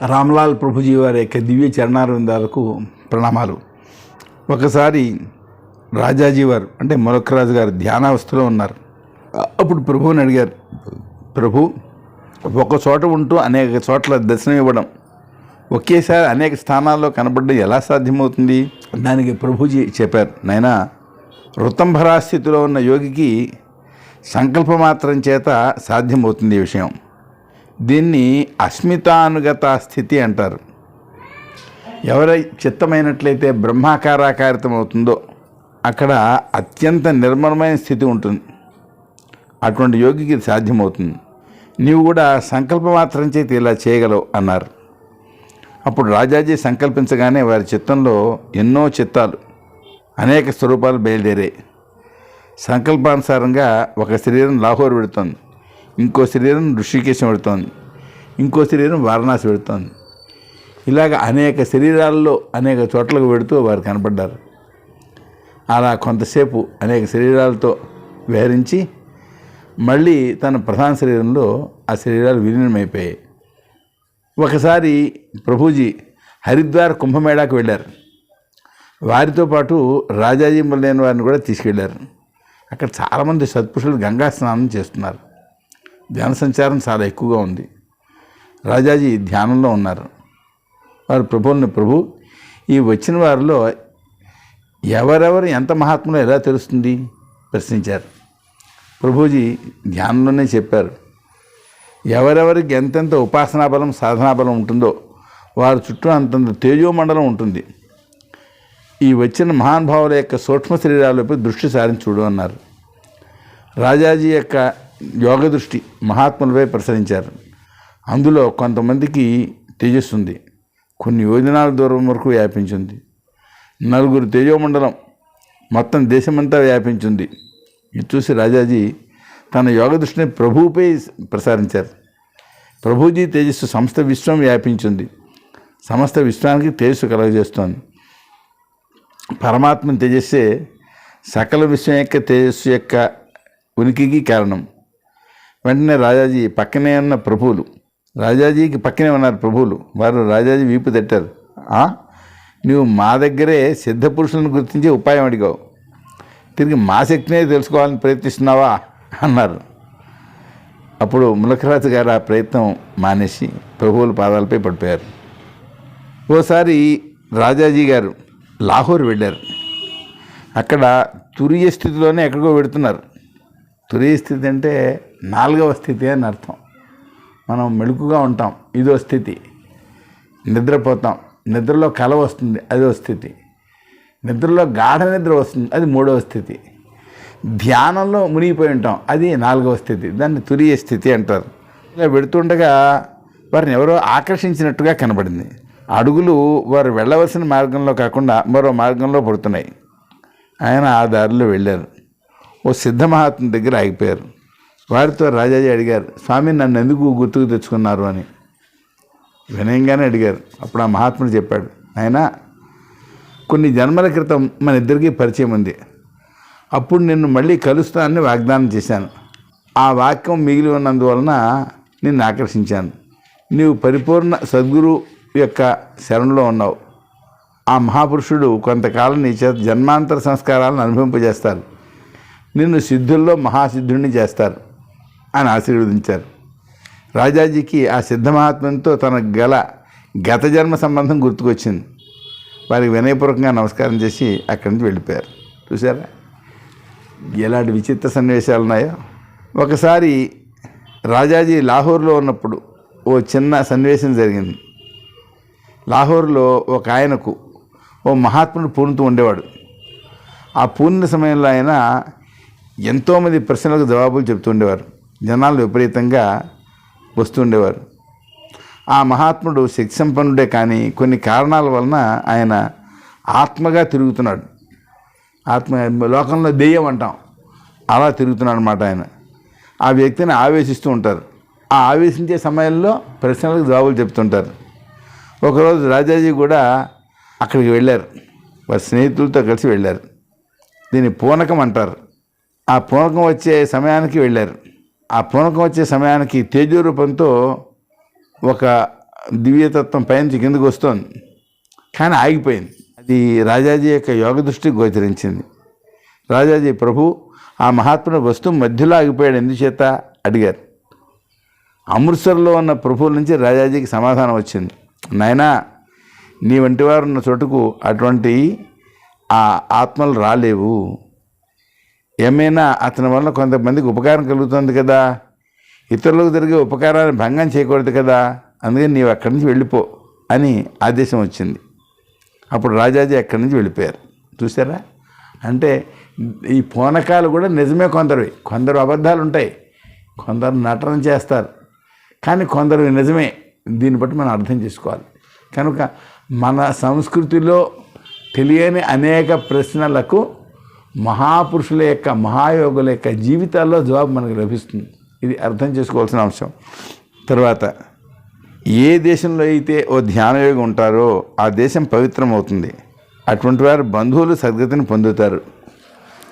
రామ్లాల్ ప్రభుజీ వారి యొక్క దివ్య చరణారందాలకు ప్రణామాలు. ఒకసారి రాజాజీ వారు అంటే మొలక్కరాజు గారు ధ్యానావస్థలో ఉన్నారు. అప్పుడు ప్రభువుని అడిగారు ప్రభు ఒక చోట ఉంటూ అనేక చోట్ల దర్శనం ఇవ్వడం ఒకేసారి అనేక స్థానాల్లో కనబడడం ఎలా సాధ్యమవుతుంది? దానికి ప్రభుజీ చెప్పారు నాయనా ఋతంభరా స్థితిలో ఉన్న యోగికి సంకల్పమాత్రం చేత సాధ్యమవుతుంది ఈ విషయం. దీన్ని అస్మితానుగత స్థితి అంటారు. ఎవరై చిత్తమైనట్లయితే బ్రహ్మాకారాకారితం అవుతుందో అక్కడ అత్యంత నిర్మలమైన స్థితి ఉంటుంది. అటువంటి యోగికి సాధ్యమవుతుంది. నీవు కూడా సంకల్పమాత్రం చేతి ఇలా చేయగలవు అన్నారు. అప్పుడు రాజాజీ సంకల్పించగానే వారి చిత్తంలో ఎన్నో చిత్తాలు అనేక స్వరూపాలు బయలుదేరాయి. సంకల్పానుసారంగా ఒక శరీరం లాహోర్ పెడుతోంది ఇంకో శరీరం ఋషికేశం పెడుతోంది. ఇంకో శరీరం వారణాసి పెడుతోంది. ఇలాగ అనేక శరీరాల్లో అనేక చోట్లకు పెడుతూ వారు కనపడ్డారు. అలా కొంతసేపు అనేక శరీరాలతో విహరించి మళ్ళీ తన ప్రధాన శరీరంలో ఆ శరీరాలు విలీనమైపోయాయి. ఒకసారి ప్రభుజీ హరిద్వార్ కుంభమేళాకు వెళ్ళారు. వారితో పాటు రాజాజీ మొదలైన వారిని కూడా తీసుకెళ్ళారు అక్కడ చాలామంది సత్పురుషులు గంగా స్నానం చేస్తున్నారు. ధ్యాన సంచారం చాలా ఎక్కువగా ఉంది. రాజాజీ ధ్యానంలో ఉన్నారు. వారు ప్రభువుని ప్రభు ఈ వచ్చిన వారిలో ఎవరెవరు ఎంత మహాత్ములో ఎలా తెలుస్తుంది? ప్రశ్నించారు. ప్రభుజీ ధ్యానంలోనే చెప్పారు. ఎవరెవరికి ఎంతెంత ఉపాసనా బలం సాధనా బలం ఉంటుందో వారి చుట్టూ అంతంత తేజోమండలం ఉంటుంది. ఈ వచ్చిన మహానుభావుల యొక్క సూక్ష్మ శరీరాలపై దృష్టి సారించుడు చూడు అన్నారు. రాజాజీ యొక్క యోగ దృష్టి మహాత్ములపై ప్రసరించారు. అందులో కొంతమందికి తేజస్సుంది. కొన్ని యోజనాల దూరం వరకు వ్యాపించింది. నలుగురు తేజోమండలం మొత్తం దేశమంతా వ్యాపించింది. ఇది చూసి రాజాజీ తన యోగ దృష్టిని ప్రభువుపై ప్రసారించారు. ప్రభుజీ తేజస్సు సమస్త విశ్వం వ్యాపించింది. సమస్త విశ్వానికి తేజస్సు కలగజేస్తోంది. పరమాత్మ తేజస్సే సకల విశ్వం యొక్క తేజస్సు యొక్క ఉనికికి కారణం. వెంటనే రాజాజీ పక్కనే ఉన్న ప్రభువులు. రాజాజీకి పక్కనే ఉన్నారు ప్రభువులు. వారు రాజాజీ వీపు తట్టారు. నువ్వు మా దగ్గరే సిద్ధ పురుషులను గుర్తించే ఉపాయం అడిగావు. తిరిగి మా శక్తినే తెలుసుకోవాలని ప్రయత్నిస్తున్నావా? అన్నారు. అప్పుడు ములకరాజు గారు ఆ ప్రయత్నం మానేసి ప్రభువుల పాదాలపై పడిపోయారు. ఓసారి రాజాజీ గారు లాహోర్ వెళ్ళారు. అక్కడ తురియ స్థితిలోనే ఎక్కడికో పెడుతున్నారు తురియ స్థితి అంటే నాలుగవ స్థితి అని అర్థం. మనం మెళుకుగా ఉంటాం ఇదో స్థితి. నిద్రపోతాం నిద్రలో కల వస్తుంది అదో స్థితి. నిద్రలో గాఢ నిద్ర వస్తుంది అది మూడవ స్థితి. ధ్యానంలో మునిగిపోయి ఉంటాం అది నాలుగవ స్థితి. దాన్ని తురియ స్థితి అంటారు. ఇలా పెడుతుండగా వారిని ఎవరో ఆకర్షించినట్టుగా కనబడింది. అడుగులు వారు వెళ్ళవలసిన మార్గంలో కాకుండా మరో మార్గంలో పడుతున్నాయి. ఆయన ఆ దారిలో వెళ్ళారు. ఓ సిద్ధ మహాత్మ దగ్గర ఆగిపోయారు. వారితో రాజాజీ అడిగారు స్వామి నన్ను ఎందుకు గుర్తుకు తెచ్చుకున్నారు? అని. వినయంగానే అడిగారు. అప్పుడు ఆ మహాత్ముడు చెప్పాడు ఆయన కొన్ని జన్మల క్రితం మన ఇద్దరికీ పరిచయం ఉంది. అప్పుడు నిన్ను మళ్ళీ కలుస్తానని వాగ్దానం చేశాను. ఆ వాక్యం మిగిలి ఉన్నందువలన నిన్ను ఆకర్షించాను. నీవు పరిపూర్ణ సద్గురు యొక్క శరణలో ఉన్నావు. ఆ మహాపురుషుడు కొంతకాలం నీ చేత జన్మాంతర సంస్కారాలను అనుభవింపజేస్తారు. నిన్ను సిద్ధుల్లో మహాసిద్ధుడిని చేస్తారు. అని ఆశీర్వదించారు. రాజాజీకి ఆ సిద్ధ మహాత్మ్యంతో తన గల గత జన్మ సంబంధం గుర్తుకొచ్చింది. వారికి వినయపూర్వకంగా నమస్కారం చేసి అక్కడి నుంచి వెళ్ళిపోయారు. చూసారా ఎలాంటి విచిత్ర సన్నివేశాలు ఉన్నాయో. ఒకసారి రాజాజీ లాహోర్లో ఉన్నప్పుడు ఓ చిన్న సన్నివేశం జరిగింది. లాహోర్లో ఒక ఆయనకు ఓ మహాత్ముడు పూనుతూ ఉండేవాడు. ఆ పూర్ణ సమయంలో ఆయన ఎంతోమంది ప్రశ్నలకు జవాబులు చెప్తుండేవారు జనాలు విపరీతంగా వస్తుండేవారు. ఆ మహాత్ముడు శక్తి సంపన్నుడే కానీ కొన్ని కారణాల వలన ఆయన ఆత్మగా తిరుగుతున్నాడు. ఆత్మ లోకంలో దెయ్యం అంటాం. అలా తిరుగుతున్నాడు అనమాట ఆయన. ఆ వ్యక్తిని ఆవేశిస్తూ ఉంటారు. ఆ ఆవేశించే సమయంలో ప్రశ్నలకు జవాబులు చెప్తుంటారు. ఒకరోజు రాజాజీ కూడా అక్కడికి వెళ్ళారు. వారి స్నేహితులతో కలిసి వెళ్ళారు. దీన్ని పూనకం అంటారు. ఆ పూనకం వచ్చే సమయానికి వెళ్ళారు. ఆ పూనకం వచ్చే సమయానికి తేజో రూపంతో ఒక దివ్యతత్వం పైనుంచి కిందకు వస్తోంది. కానీ ఆగిపోయింది. అది రాజాజీ యొక్క యోగ దృష్టికి గోచరించింది. రాజాజీ ప్రభు ఆ మహాత్ముడు వస్తువు మధ్యలో ఆగిపోయాడు. ఎందుచేత? అడిగారు. అమృత్సర్లో ఉన్న ప్రభువుల నుంచి రాజాజీకి సమాధానం వచ్చింది. నాయనా నీ వంటి వారు ఉన్న చోటుకు అటువంటి ఆ ఆత్మలు రాలేవు. ఏమైనా అతని వల్ల కొంతమందికి ఉపకారం కలుగుతుంది కదా? ఇతరులకు జరిగే ఉపకారాన్ని భంగం చేయకూడదు కదా? అందుకని నీవు అక్కడి నుంచి వెళ్ళిపో అని ఆదేశం వచ్చింది. అప్పుడు రాజాజీ అక్కడి నుంచి వెళ్ళిపోయారు. చూసారా అంటే ఈ పూనకాలు కూడా నిజమే కొందరివి. కొందరు అబద్ధాలు ఉంటాయి. కొందరు నటన చేస్తారు. కానీ కొందరు నిజమే. దీన్ని బట్టి మనం అర్థం చేసుకోవాలి. కనుక మన సంస్కృతిలో తెలియని అనేక ప్రశ్నలకు మహాపురుషుల యొక్క మహాయోగుల యొక్క జీవితాల్లో జవాబు మనకు లభిస్తుంది. ఇది అర్థం చేసుకోవాల్సిన అంశం. తర్వాత ఏ దేశంలో అయితే ఓ ధ్యానయోగి ఉంటారో ఆ దేశం పవిత్రమవుతుంది. అటువంటి వారు బంధువులు సద్గతిని పొందుతారు.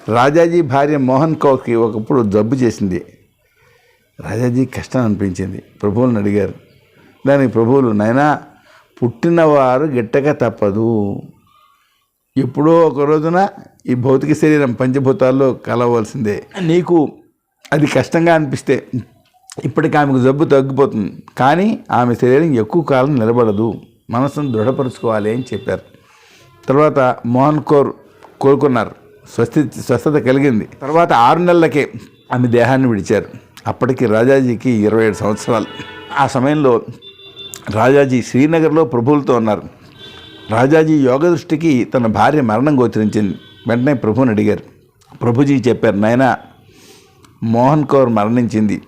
రాజాజీ భార్య మోహన్ కౌర్కి ఒకప్పుడు జబ్బు చేసింది. రాజాజీ కష్టం అనిపించింది. ప్రభువులను అడిగారు. దానికి ప్రభువులు నైనా పుట్టినవారు గిట్టక తప్పదు. ఎప్పుడో ఒక రోజున ఈ భౌతిక శరీరం పంచభూతాల్లో కలవలసిందే. నీకు అది కష్టంగా అనిపిస్తే ఇప్పటికి ఆమెకు జబ్బు తగ్గిపోతుంది. కానీ ఆమె శరీరం ఎక్కువ కాలం నిలబడదు. మనసును దృఢపరుచుకోవాలి అని చెప్పారు. తర్వాత మోహన్ కౌర్ కోలుకున్నారు. స్వస్తి స్వస్థత కలిగింది. తర్వాత ఆరు నెలలకే ఆమె దేహాన్ని విడిచారు. అప్పటికి రాజాజీకి ఇరవై ఏడు సంవత్సరాలు. ఆ సమయంలో రాజాజీ శ్రీనగర్లో ప్రభువులతో ఉన్నారు. రాజాజీ యోగ దృష్టికి తన భార్య మరణం గోచరించింది. వెంటనే ప్రభుని అడిగారు. ప్రభుజీ చెప్పారు నాయన మోహన్ కౌర్ మరణించింది.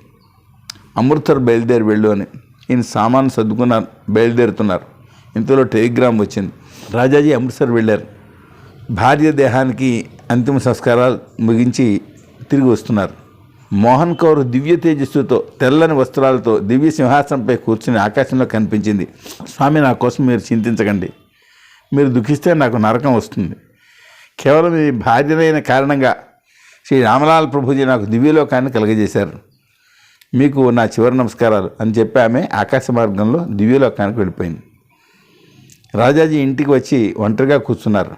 అమృత్సర్ బయలుదేరి వెళ్ళు అని. ఈయన సామాను సర్దుకున్నారు బయలుదేరుతున్నారు. ఇంతలో టెలిగ్రామ్ వచ్చింది. రాజాజీ అమృత్సర్ వెళ్ళారు. భార్య దేహానికి అంతిమ సంస్కారాలు ముగించి తిరిగి వస్తున్నారు. మోహన్ కౌర్ దివ్య తేజస్సుతో తెల్లని వస్త్రాలతో దివ్య సింహాసనంపై కూర్చుని ఆకాశంలో కనిపించింది. స్వామి నా కోసం మీరు చింతించకండి. మీరు దుఃఖిస్తే నాకు నరకం వస్తుంది. కేవలం ఈ భార్యనైన కారణంగా శ్రీ రామలాల్ ప్రభుజీ నాకు దివ్యలోకాన్ని కలుగజేశారు. మీకు నా చివరి నమస్కారాలు అని చెప్పి ఆమె ఆకాశ మార్గంలో దివ్యలోకానికి వెళ్ళిపోయింది. రాజాజీ ఇంటికి వచ్చి ఒంటరిగా కూర్చున్నారు.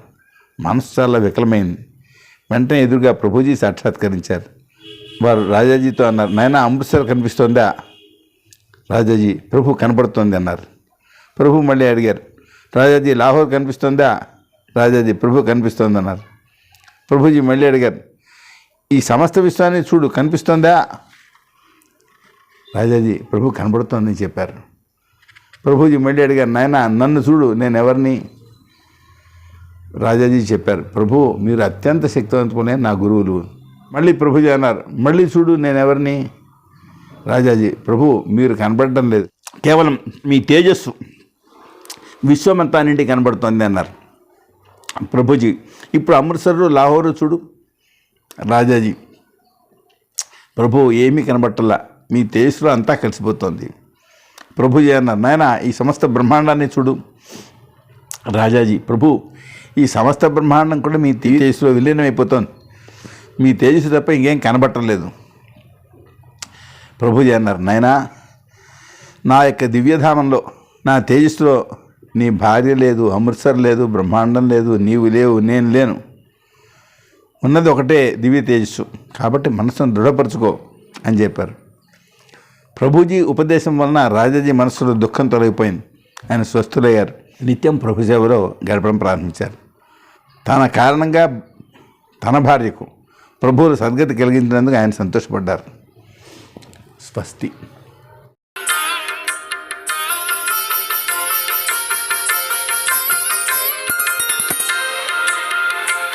మనసు చాలా వికలమైంది. వెంటనే ఎదురుగా ప్రభుజీ సాక్షాత్కరించారు. వారు రాజాజీతో అన్నారు నాయన అమృత్సర్ కనిపిస్తోందా? రాజాజీ ప్రభు కనపడుతోంది అన్నారు. ప్రభు మళ్ళీ అడిగారు రాజాజీ లాహోర్ కనిపిస్తోందా? రాజాజీ ప్రభు కనిపిస్తోందన్నారు. ప్రభుజీ మళ్ళీ అడిగారు ఈ సమస్త విశ్వాన్ని చూడు కనిపిస్తోందా? రాజాజీ ప్రభు కనబడుతోందని చెప్పారు. ప్రభుజీ మళ్ళీ అడిగారు నాయన నన్ను చూడు నేను ఎవరిని? రాజాజీ చెప్పారు ప్రభు మీరు అత్యంత శక్తివంతులే నా గురువులు. మళ్ళీ ప్రభుజీ అన్నారు మళ్ళీ చూడు నేను ఎవరిని? రాజాజీ ప్రభు మీరు కనబడటం లేదు కేవలం మీ తేజస్సు విశ్వమంతా నిండి కనబడుతోంది అన్నారు. ప్రభుజీ ఇప్పుడు అమృత్సర్ లాహోరు చూడు. రాజాజీ ప్రభు ఏమీ కనబట్టలా మీ తేజస్సులో అంతా కలిసిపోతుంది. ప్రభుజీ అన్నారు నాయన ఈ సమస్త బ్రహ్మాండాన్ని చూడు. రాజాజీ ప్రభు ఈ సమస్త బ్రహ్మాండం కూడా మీ తేజస్సులో విలీనం అయిపోతుంది మీ తేజస్సు తప్ప ఇంకేం కనబట్టలేదు. ప్రభుజీ అన్నారు నాయనా నా యొక్క దివ్యధామంలో నా తేజస్సులో నీ భార్య లేదు అమృత్సర్ లేదు బ్రహ్మాండం లేదు నీవు లేవు నేను లేను. ఉన్నది ఒకటే దివ్య తేజస్సు. కాబట్టి మనసును దృఢపరచుకో అని చెప్పారు. ప్రభుజీ ఉపదేశం వలన రాజాజీ మనసులో దుఃఖం తొలగిపోయింది. ఆయన స్వస్థులయ్యారు. నిత్యం ప్రభు సేవలో గడపడం ప్రారంభించారు. తన కారణంగా తన భార్యకు ప్రభువులు సద్గతి కలిగించినందుకు ఆయన సంతోషపడ్డారు. స్వస్తి.